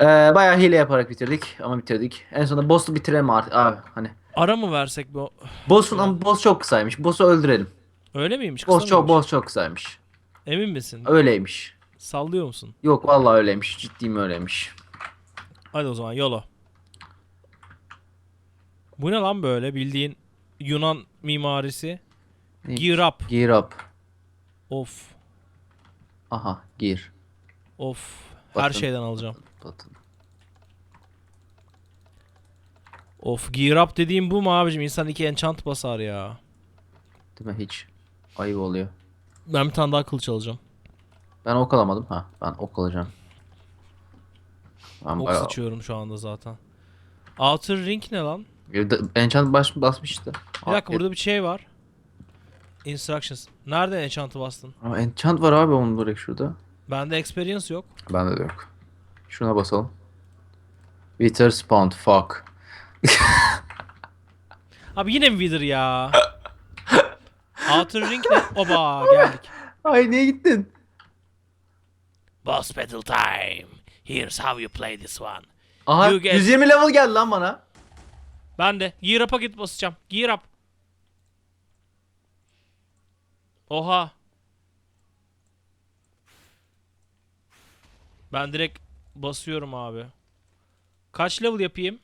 Ee, bayağı hile yaparak bitirdik ama bitirdik. En sonunda boss'u bitirelim artık abi hani. Ara mı versek bu? Boss'un ama boss çok kısaymış. Boss'u öldürelim. Öyle miymiş? Kısa Boss çok mıymış? boss çok kısaymış. Emin misin? Öyleymiş. Sallıyor musun? Yok vallahi öyleymiş. Ciddiyim öyleymiş. Hadi o zaman yolo. Bu ne lan böyle bildiğin Yunan mimarisi? Ne? Gear up. Gear up. Of. Aha gir. Of. Her Bakın. şeyden alacağım. Batın. Of gear up dediğim bu mu abicim? İnsan iki enchant basar ya. Değil mi hiç? Ayıp oluyor. Ben bir tane daha kılıç alacağım. Ben ok alamadım. Ha ben ok alacağım. Ben Ok bayağı... sıçıyorum şu anda zaten. Outer ring ne lan? Enchant baş, basmıştı. Bir dakika burada bir şey var. Instructions. Nerede enchant'ı bastın? Aa, enchant var abi onun direkt şurada. Bende experience yok. Bende de yok. Şuna basalım. Wither spawned. Fuck. Abi yine mi Wither ya? Outer ring ne? Oba geldik. Ay niye gittin? Boss battle time. Here's how you play this one. Aha You get- 120 level geldi lan bana. Ben de gear up'a git basacağım. Gear up. Oha. Ben direkt basıyorum abi. Kaç level yapayım?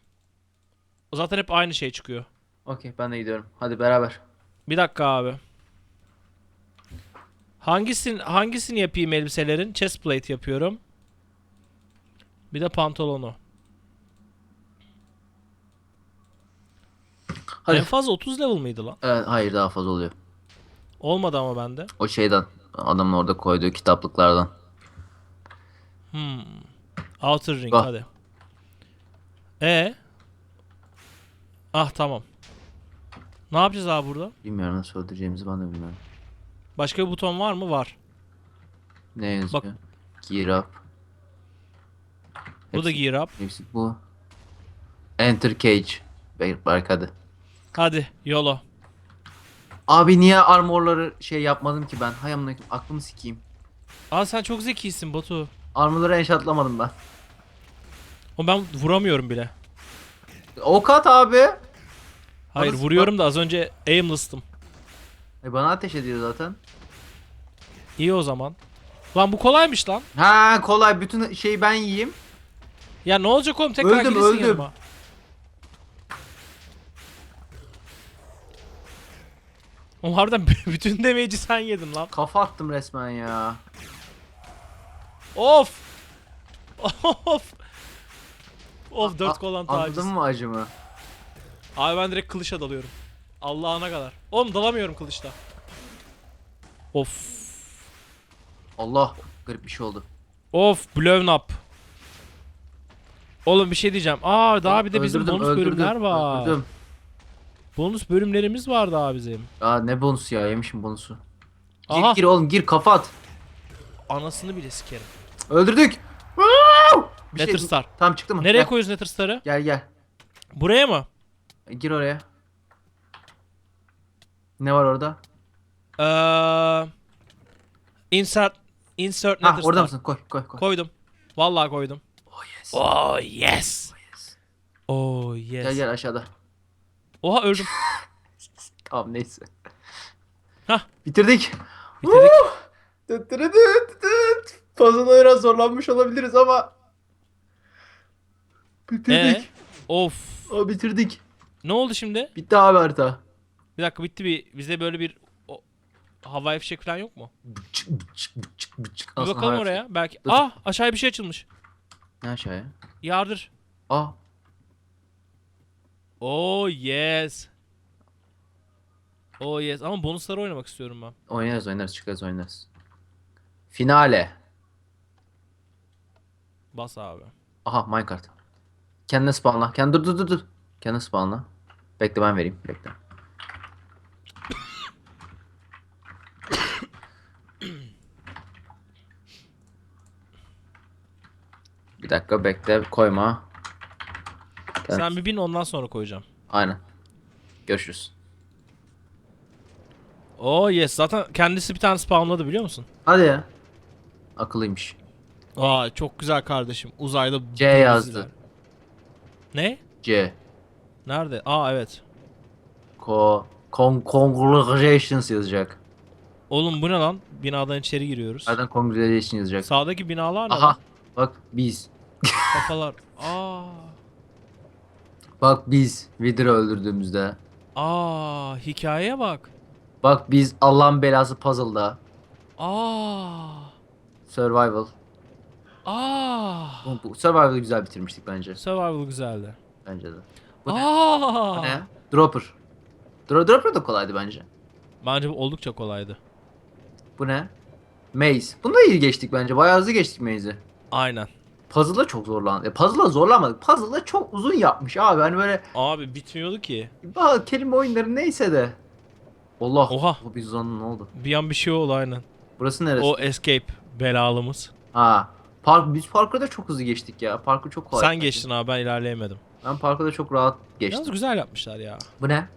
Zaten hep aynı şey çıkıyor. Okey ben de gidiyorum. Hadi beraber. Bir dakika abi. Hangisini hangisini yapayım elbiselerin? Chest plate yapıyorum. Bir de pantolonu. Hadi. En fazla 30 level mıydı lan? Evet, hayır daha fazla oluyor. Olmadı ama bende. O şeyden adamın orada koyduğu kitaplıklardan. Hmm. Outer ring Bak. hadi. E. Ah tamam. Ne yapacağız abi burada? Bilmiyorum nasıl öldüreceğimizi ben de bilmiyorum. Başka bir buton var mı? Var. Ne yazıyor? Bak. Gear up. Bu da gear up. Hepsi bu. Enter cage. Bak hadi. Hadi YOLO. Abi niye armorları şey yapmadım ki ben? Hay amına aklımı sikeyim. Aa sen çok zekisin Batu. Armorları enşatlamadım ben. O ben vuramıyorum bile. Ok at abi. Hayır Bana- vuruyorum da az önce aimless'tım. E bana ateş ediyor zaten. İyi o zaman. Lan bu kolaymış lan. Ha kolay bütün şeyi ben yiyeyim. Ya ne olacak oğlum tekrar Öldüm, gelirsin öldüm. yanıma. Oğlum harbiden bütün damage'i sen yedin lan. Kafa attım resmen ya. Of. Of. Of dört kolan taciz. Anladın mı acımı? Abi ben direkt kılıça dalıyorum. Allah'ına kadar. Oğlum dalamıyorum kılıçta. Of. Allah garip bir şey oldu. Of blown up. Oğlum bir şey diyeceğim. Aa daha bir de bizim Öldürdüm, bonus öldürdüm, bölümler var. öldürdüm. Bonus bölümlerimiz var daha bizim. Aa ne bonusu ya yemişim bonusu. Gir Aha. gir oğlum gir kafa at. Anasını bile sikerim. Öldürdük. Bir şey- Netterstar. Tamam çıktı mı? Nereye Gel, koyuyoruz Netherstar'ı? Gel gel. Buraya mı? Gir oraya. Ne var orada? Ee, insert insert Ha Netherstar. orada mısın? Koy koy koy. Koydum. Vallahi koydum. Oh yes. Oh yes. Oh yes. Gel gel aşağıda. Oha öldüm. Tamam neyse. Hah. Bitirdik. Bitirdik. Fazla biraz zorlanmış olabiliriz ama. Bitirdik. Ee? Of. Aa, bitirdik. Ne oldu şimdi? Bitti abi harita. Bir dakika bitti bir bize böyle bir o, havai fişek falan yok mu? Bıçık, bıçık, bıçık, bıçık. Bir bakalım havai oraya. Belki. Dur. Ah aşağıya bir şey açılmış. fişek. Ne aşağıya? Yardır. Aa. Oh yes. Oh yes. Ama bonusları oynamak istiyorum ben. Oynarız oynarız çıkarız oynarız. Finale. Bas abi. Aha minecart. Kendine spawnla. Kendi dur dur dur dur. Kendine spawnla. Bekle ben vereyim. Bekle. Bir dakika bekle koyma. Gel. Sen bir bin ondan sonra koyacağım. Aynen. Görüşürüz. Oh yes. Zaten kendisi bir tane spawnladı biliyor musun? Hadi ya. Akıllıymış. Aa çok güzel kardeşim. Uzayda C yazdı. Ne? C. Nerede? Aa evet. Ko con congratulations yazacak. Oğlum bu ne lan? Binadan içeri giriyoruz. Zaten congratulations yazacak. Sağdaki binalar ne Aha. lan? Bak biz. Kafalar. Aa. Bak biz Wither'ı öldürdüğümüzde. Aa, hikayeye bak. Bak biz Allah'ın belası puzzle'da. Aa. Survival. Aa. Bu, bu Survival'ı güzel bitirmiştik bence. Survival güzeldi. Bence de. Bu ne? Aa. Bu ne? Dropper. Dro Dropper da kolaydı bence. Bence bu oldukça kolaydı. Bu ne? Maze. Bunu da iyi geçtik bence. Bayağı hızlı geçtik Maze'i. Aynen. Puzzle'da çok zorlandık. E, puzzle'da zorlanmadık. Puzzle'da çok uzun yapmış abi. Hani böyle Abi bitmiyordu ki. bazı kelime oyunları neyse de. Allah. Oha. Bu bir ne oldu? Bir an bir şey oldu aynen. Burası neresi? O escape belalımız. Ha. Park, biz parkurda çok hızlı geçtik ya. Parkur çok kolay. Sen geçtin abi ben ilerleyemedim. Ben parkurda çok rahat geçtim. Yalnız güzel yapmışlar ya. Bu ne?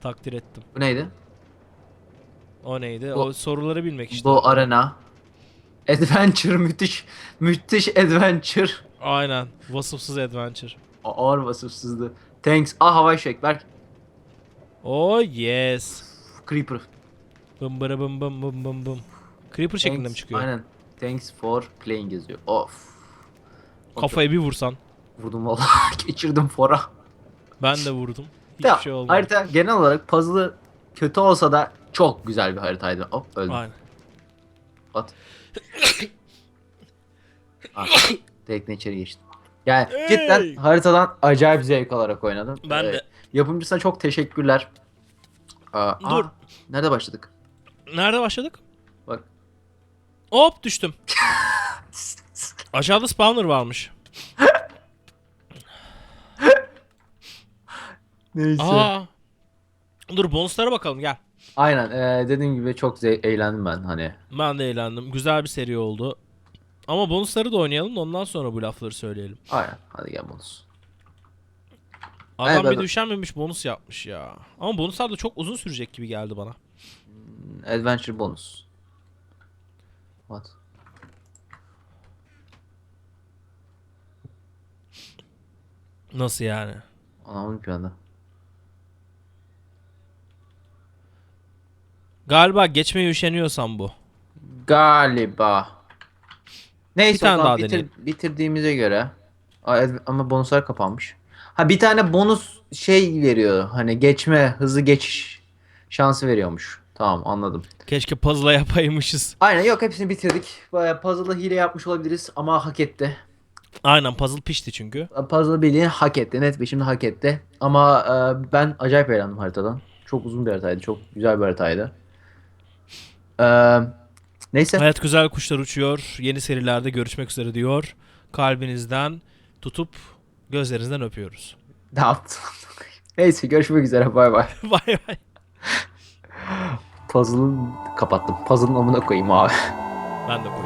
Takdir ettim. Bu neydi? O neydi? Bu- o soruları bilmek işte. Bu arena. Adventure müthiş. Müthiş adventure. Aynen. Vasıfsız adventure. A- Ağır vasıfsızdı. Thanks. Ah havai fişek. Berk. Oh yes. Creeper. Bım bırı bım bım bım bım bım. Creeper şeklinde mi çıkıyor? Aynen. Thanks for playing yazıyor. Of. Kafayı bir vursan. Vurdum valla. Geçirdim fora. Ben de vurdum. Hiçbir Ya, şey olmadı. harita genel olarak puzzle'ı kötü olsa da çok güzel bir haritaydı. Hop öldüm. Aynen. At. Ah, tekne içeri geçtim. Yani Hey! cidden haritadan acayip zevk alarak oynadım. Ben Ee, de. Yapımcısına çok teşekkürler. Aa, Dur. aa, nerede başladık? Nerede başladık? Hop düştüm. Aşağıda spawner varmış. Neyse. Aa. Dur bonuslara bakalım gel. Aynen ee, dediğim gibi çok eğlendim ben hani. Ben de eğlendim. Güzel bir seri oldu. Ama bonusları da oynayalım da ondan sonra bu lafları söyleyelim. Aynen hadi gel bonus. Adam Evet, bir evet. de üşenmemiş bonus yapmış ya. Ama bonuslar da çok uzun sürecek gibi geldi bana. Adventure bonus. What? Nasıl yani? Anlamadım bir anda. Galiba geçmeye üşeniyorsan bu. Galiba. Neyse Bir tane daha bitir- bitirdiğimize göre. Ama bonuslar kapanmış. Ha bir tane bonus şey veriyor. Hani geçme, hızlı geçiş şansı veriyormuş. Tamam anladım. Keşke puzzle yapaymışız. Aynen yok hepsini bitirdik. Bayağı puzzle'da hile yapmış olabiliriz ama hak etti. Aynen puzzle pişti çünkü. Puzzle bildiğin hak etti. Net bir şimdi hak etti. Ama e, ben acayip eğlendim haritadan. Çok uzun bir haritaydı. Çok güzel bir haritaydı. E, neyse. Hayat güzel kuşlar uçuyor. Yeni serilerde görüşmek üzere diyor. Kalbinizden tutup gözlerinizden öpüyoruz. Ne yaptım? Neyse görüşmek üzere. Bay bay. Bay bay. Puzzle'ı kapattım. Puzzle'ın amına koyayım abi. Ben de.